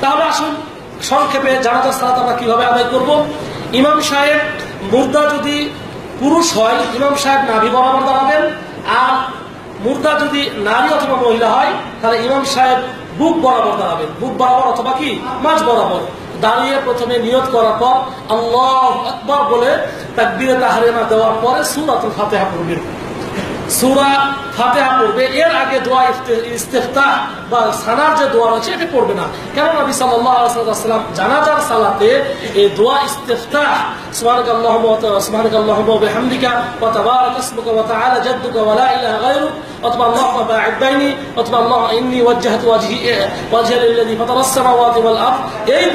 তাহলে আসুন, সংক্ষেপে জানাজার সালাত আমরা কীভাবে আদায় করব? ইমাম সাহেব, মুর্দা যদি পুরুষ হয়, ইমাম সাহেব নাভি বরাবর দাঁড়াবেন, আর মুর্দা যদি নারী অথবা মহিলা হয়, তাহলে ইমাম সাহেব বুক বরাবর দাঁড়াবেন। বুক বরাবর অথবা কি? মাঝ বরাবর। দাঁড়িয়ে প্রথমে নিয়ত করার পর আল্লাহ আকবর বলে তাকবীরে তাহরিমা দেওয়ার পরে সুরাতুল ফাতিহা পড়বেন। সুরা ফাতেহা পড়বে। এর আগে দোয়া ইস্তেফতাহ বা সানার যে দোয়া রয়েছে, এটা পড়বে না। কেন নবী ওয়াসাল্লাম জানাজার সালাতে এই দোয়া ইস্তেফতাহ সুবহানাক আল্লাহুম্মা ওয়া তা- সুবহানাক আল্লাহুম্মা ওয়া বিহামদিকা, ওয়া তাবারাক ইসমুকা ওয়া তাআলা জাদ্দুকা ওয়া লা ইলাহা গায়রুক অথবা অথবা এই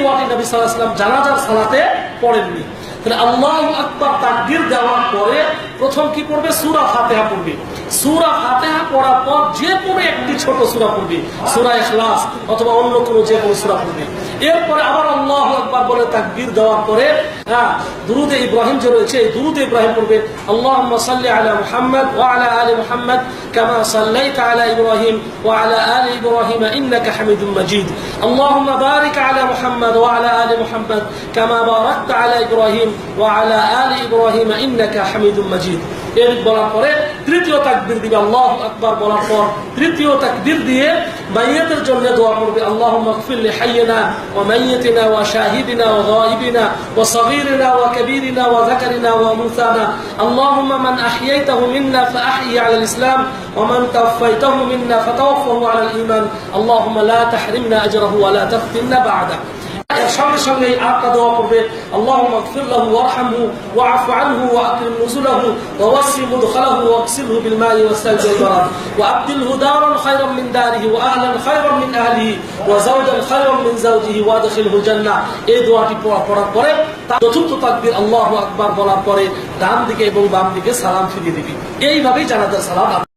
জানাজার সালাতে পড়েননি। তাহলে আল্লাহ আকবর তাকবীর দেওয়ার পরে প্রথম কি পড়বে? সুরা ফাতেহা পড়বে। সুরা ফাতেহা পড়ার পর যে কোনো একটি ছোট সুরা পড়বে। সুরা এখলাস অথবা অন্য কোনো যে কোনো সুরা পড়বে। এরপরে আবার আল্লাহ আকবর বলে তাকবির দেওয়ার পরে হ্যাঁ দুরুদে ইব্রাহিম যে রয়েছে, এই দুরুদে ইব্রাহিম পড়বে আল্লাহুম্মা সাল্লি আলা মুহাম্মদ ওয়া আলা আলি আল্লাহ দিয়ে মাইয়াতের জন্য দোয়া করবে আল্লাহ মকফিল হাইয়িনা ওয়া মাইয়াতিনা ওয়া শাহিদিনা ওয়া গায়িবিনা ওয়া صغيرنا وكبيرنا وذكرنا وانثانا اللهم من احييته منا فاحيي على الاسلام ومن توفيته منا فتوفه على الايمان اللهم لا تحرمنا اجره ولا تفتنا بعده এর সঙ্গে সঙ্গে আটটা দোয়া করবে আল্লাহ মগফির লাহু ওয়ারহামহু ওয়াফু আনহু ওয়াকরিম নুজুলাহু ওয়াসি মুদখালাহু ওয়াকসিলহু বিল মাই ওয়াসসালজি ওয়াল বারাদ ওয়াবদিলহু দারান খায়রান মিন দারিহি ওয়া আহলান খায়রান মিন আহলিহি ওয়া যাওজান খায়রান মিন যাওজিহি ওয়াদখিলহু জান্নাহ এই দোয়াটি পড়া পড়ার পরে তার চতুর্থ তাকবির আল্লাহ আকবার বলার পরে ডান দিকে এবং বাম দিকে সালাম ফিরিয়ে দিবি। এইভাবেই জানাজার সালাম